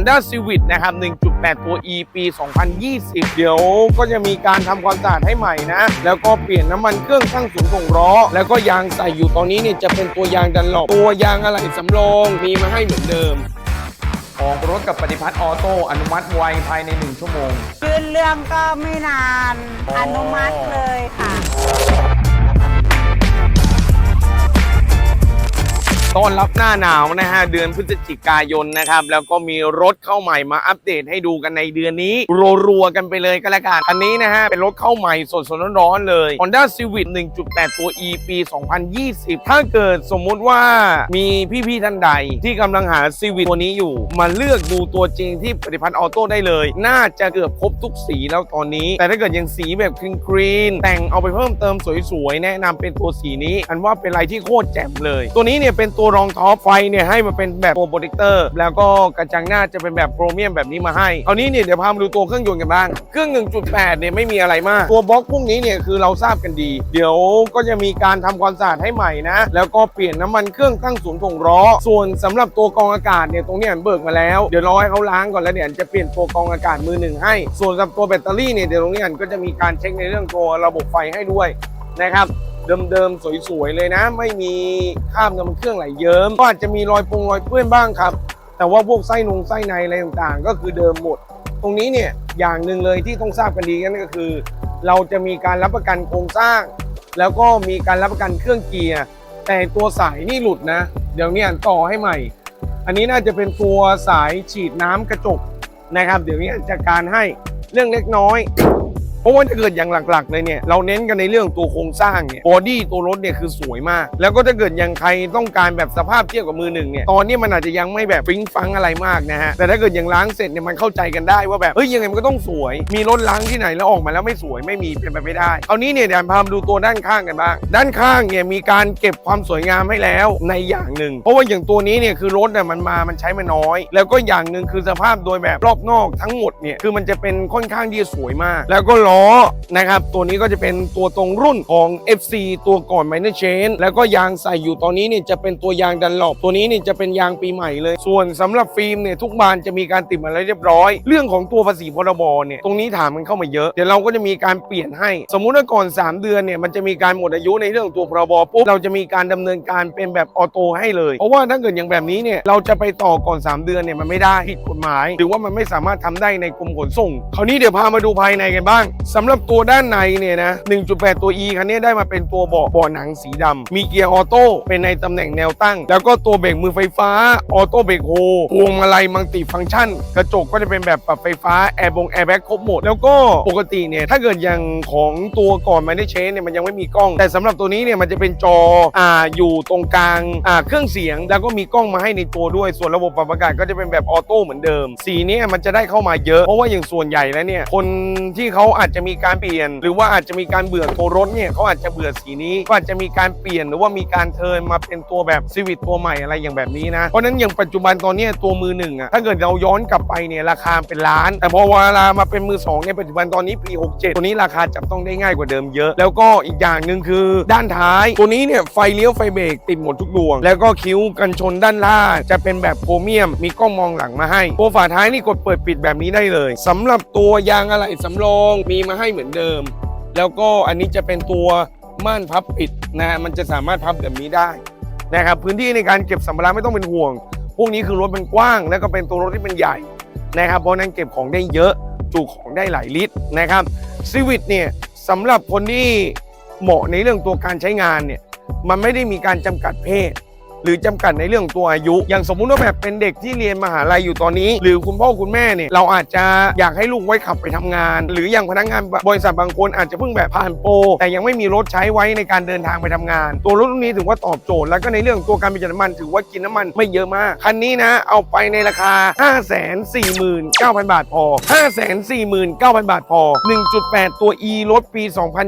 Honda Civic นะครับ 1.8 ตัว E ปี 2020 เดี๋ยวก็จะมีการทำความสะอาดให้ใหม่นะ แล้วก็เปลี่ยนน้ำมันเครื่องตั้งศูนย์ส่งล้อ แล้วก็ยางใส่อยู่ตอนนี้เนี่ยจะเป็นตัวยางดันหลบตัวยางอะไหล่สำรองมีมาให้เหมือนเดิมออกรถกับปฏิพัฒน์ออโต้อนุมัติไวภายใน 1 ชั่วโมง ยื่นเรื่องก็ไม่นาน ต้อนรับหน้าหนาวนะฮะเดือนพฤศจิกายนนะครับแล้วก็มีรถเข้าใหม่มาอัปเดตให้ดูกันในเดือนนี้รัวๆกันไปเลยก็แล้วกันอันนี้นะฮะเป็นรถเข้าใหม่สดๆร้อนๆเลย Honda Civic 1.8 ตัว E ปี 2020 ถ้าเกิดสมมุติว่ามีพี่ๆท่านใด ที่กำลังหา Civic ตัวนี้อยู่ มาเลือกดูตัวจริงที่ปฏิพัฒน์ออโต้ได้เลย น่าจะเกือบครบทุกสีแล้วตอนนี้ แต่ถ้าเกิดยังสีแบบคลีนๆแต่งเอาไปเพิ่มเติมสวยๆแนะนำเป็นตัวสีนี้อันว่าเป็นอะไรที่โคตรแจ่มเลย ตัวนี้เนี่ยเป็นตัวรองท็อปไฟเนี่ยให้มาเป็นแบบโปรเจคเตอร์แล้วก็กระจังหน้าจะเป็นแบบโครเมียมแบบนี้มาให้เอานี้เนี่ยเดี๋ยวพามาดูตัวเครื่องยนต์กันบ้าง เครื่อง 1.8 เนี่ยไม่มีอะไรมาก ตัวบล็อกพวกนี้เนี่ยคือเราทราบกันดี เดี๋ยวก็จะมีการทำความสะอาดให้ใหม่นะ แล้วก็เปลี่ยนน้ำมันเครื่องตั้งศูนย์ถ่วงล้อ ส่วนสำหรับตัวกรองอากาศเนี่ยตรงนี้ยเบิกมาแล้ว เดี๋ยวรอให้เขาล้างก่อนแล้วเดี๋ยวจะเปลี่ยนตัวกรองอากาศมือหนึ่งให้ ส่วนสำหรับตัวแบตเตอรี่เนี่ยเดี๋ยวตรงนี้อันก็จะมีการเช็คในเรื่องตัวระบบไฟให้ด้วยนะครับ เดิมๆสวยๆเลยนะ ไม่มีข้ามน้ำมันเครื่องไหลเยิ้มก็อาจจะมีรอยปงรอยเปื้อนบ้างครับ แต่ว่าพวกไส้นงไส้ในอะไรต่างๆ ก็คือเดิมหมด ตรงนี้เนี่ยอย่างหนึ่งเลยที่ต้องทราบกันดีกันก็คือ เราจะมีการรับประกันโครงสร้าง แล้วก็มีการรับประกันเครื่องเกียร์แต่ตัวสายนี่หลุดนะ เดี๋ยวนี่ยต่อให้ใหม่ อันนี้น่าจะเป็นตัวสายฉีดน้ำกระจกนะครับ เดี๋ยวนี้จัดการให้เรื่องเล็กน้อย เพราะว่าถ้าเกิดอย่างหลักๆเลยเนี่ยเราเน้นกันในเรื่องตัวโครงสร้างเนี่ยบอดี้ตัวรถเนี่ยคือสวยมาก แล้วก็ถ้าเกิดอยังใครต้องการแบบสภาพเทียบกับมือหนึ่งเนี่ยตอนนี้มันอาจจะยังไม่แบบฟิงฟังอะไรมากนะฮะแต่ถ้าเกิดอยังล้างเสร็จเนี่ยมันเข้าใจกันได้ว่าแบบเฮ้ยยังไงมันก็ต้องสวย มีรถล้างที่ไหนแล้วออกมาแล้วไม่สวยไม่มีเป็นไปไม่ได้เอานี้เนี่ยเดี๋ยวพามาดูตัวด้านข้างกันบ้างด้านข้างเนี่ยมีการเก็บความสวยงามให้แล้วในอย่างหนึ่ง เพราะว่าอย่างตัวนี้เนี่ยคือรถเนี่ยมันมามันใช้มาน้อย แล้วก็อย่างหนึ่งคือสภาพโดยแบบรอบนอกทั้งหมดเนี่ยคือมันจะเป็นค่อนข้างที่สวยมาก แล้วก็ล้อนะครับ ตัวนี้ก็จะเป็นตัวตรงรุ่นของ FC ตัวก่อน Minor Chain แล้วก็ยางใส่อยู่ตอนนี้เนี่ยจะเป็นตัวยางดันหลบตัวนี้เนี่ยจะเป็นยางปีใหม่เลย ส่วนสำหรับฟิล์มเนี่ยทุกบานจะมีการติดมาแล้วเรียบร้อย เรื่องของตัวภาษีพรบเนี่ยตรงนี้ถามมันเข้ามาเยอะเดี๋ยวเราก็จะมีการเปลี่ยนให้ สมมุติว่าก่อน 3 เดือนเนี่ยมันจะมีการหมดอายุในเรื่องตัวพรบปุ๊บเราจะมีการดำเนินการเป็นแบบออโต้ให้เลยเพราะว่าถ้าเกิดอย่างแบบนี้เนี่ยเราจะไปต่อก่อน 3 เดือนเนี่ยมันไม่ได้ผิดกฎหมาย หรือว่ามันไม่สามารถทำได้ในกรมขนส่งคราวนี้เดี๋ยวพามาดูภายในกันบ้างสำหรับตัวด้านในเนี่ยนะ 1.8 ตัว E คันนี้ได้มาเป็นตัวเบาะเบาะหนังสีดำมีเกียร์ออโต้เป็นในตำแหน่งแนวตั้ง แล้วก็ตัวเบรกมือไฟฟ้า ออโต้เบรกโฮพวงมาลัยมัลติฟังก์ชัน กระจกก็จะเป็นแบบปรับไฟฟ้า แอร์บงแอร์แบ็กครบหมด แล้วก็ปกติเนี่ย ถ้าเกิดอย่างของตัวก่อนไม่ได้เชนเนี่ยมันยังไม่มีกล้อง แต่สำหรับตัวนี้เนี่ยมันจะเป็นจออ่าอยู่ตรงกลางอ่าเครื่องเสียง แล้วก็มีกล้องมาให้ในตัวด้วย ส่วนระบบปรับอากาศก็จะเป็นแบบออโต้เหมือนเดิม สีนี้มันจะได้เข้ามาเยอะ เพราะว่าอย่างส่วนใหญ่แล้วเนี่ยคนที่เขาอาจจะมีการเปลี่ยน หรือว่าอาจจะมีการเบื่อตัวรถเนี่ยเขาอาจจะเบื่อสีนี้ก็อาจจะมีการเปลี่ยนหรือว่ามีการเทินมาเป็นตัวแบบซีวิตตัวใหม่อะไรอย่างแบบนี้นะ เพราะนั้นอย่างปัจจุบันตอนนี้ตัวมือหนึ่งอะถ้าเกิดเราย้อนกลับไปเนี่ยราคาเป็นล้าน แต่พอเวลามาเป็นมือสองในยปัจจุบันตอนนี้ปี 67 ตัวนี้ราคาจับต้องได้ง่ายกว่าเดิมเยอะ แล้วก็อีกอย่างหนึ่งคือด้านท้าย ตัวนี้เนี่ยไฟเลี้ยวไฟเบรกติดหมดทุกดวง แล้วก็คิ้วกันชนด้านล่างจะเป็นแบบโครเมียม มีกล้องมองหลังมาให้ ตัวฝาท้ายนี่กดเปิดปิดแบบนี้ได้เลยสำหรับตัวยางอะไหล่สำรองมีมาให้เหมือนเดิม แล้วก็อันนี้จะเป็นตัวม่านพับปิดนะ มันจะสามารถพับแบบนี้ได้นะครับ พื้นที่ในการเก็บสัมภาระไม่ต้องเป็นห่วง พวกนี้คือรถมันกว้าง แล้วก็เป็นตัวรถที่เป็นใหญ่นะครับเพราะนั้นเก็บของได้เยอะจุของได้หลายลิตรนะครับซีวิตเนี่ยสำหรับคนที่เหมาะในเรื่องตัวการใช้งานเนี่ยมันไม่ได้มีการจำกัดเพศ หรือจำกัดในเรื่องตัวอายุ อย่างสมมุติว่าแบบเป็นเด็กที่เรียนมหาลัยอยู่ตอนนี้ หรือคุณพ่อคุณแม่เนี่ยเราอาจจะอยากให้ลูกไว้ขับไปทำงาน หรืออย่างพนักงานบริษัทบางคนอาจจะเพิ่งแบบผ่านโปรแต่ยังไม่มีรถใช้ไว้ในการเดินทางไปทำงาน ตัวรถรุ่นนี้ถือว่าตอบโจทย์แล้วก็ในเรื่องตัวการประหยัดน้ำมันถือว่ากินน้ำมันไม่เยอะมากคันนี้นะเอาไปในราคา 549,000 บาทพอ 549,000 บาทพอ 1.8 ตัว E รถปี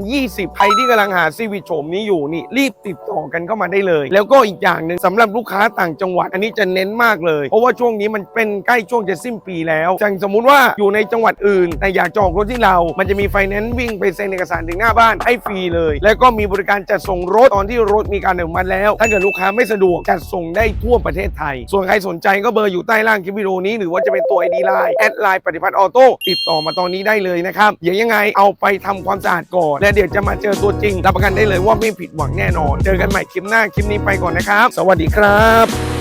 2020 ใครที่กำลังหาซีวิตโฉมนี้อยู่นี่รีบติดต่อกันเข้ามาได้เลย แล้วก็อีกอย่างหนึ่งสำหรับลูกค้าต่างจังหวัด อันนี้จะเน้นมากเลย เพราะว่าช่วงนี้มันเป็นใกล้ช่วงจะสิ้นปีแล้วอย่างสมมุติว่าอยู่ในจังหวัดอื่น แต่อยากจองรถที่เรา มันจะมีไฟแนนซ์วิ่งไปเซ็นเอกสารถึงหน้าบ้านให้ฟรีเลย แล้วก็มีบริการจัดส่งรถตอนที่รถมีการอนุมัติแล้ว ถ้าเกิดลูกค้าไม่สะดวกจัดส่งได้ทั่วประเทศไทย ส่วนใครสนใจก็เบอร์อยู่ใต้ล่างคลิปวิดีโอนี้หรือว่าจะเป็นตัว ID Line แอดไลน์ปฏิพัฒน์ออโต้ติดต่อมาตอนนี้ได้เลยนะครับเดี๋ยวยังไงเอาไปทำความสะอาดก่อน และเดี๋ยวจะมาเจอตัวจริงรับประกันได้เลยว่าไม่ผิดหวังแน่นอน เจอกันใหม่คลิปหน้าคลิปนี้ไปก่อนนะครับสวัสดีครับ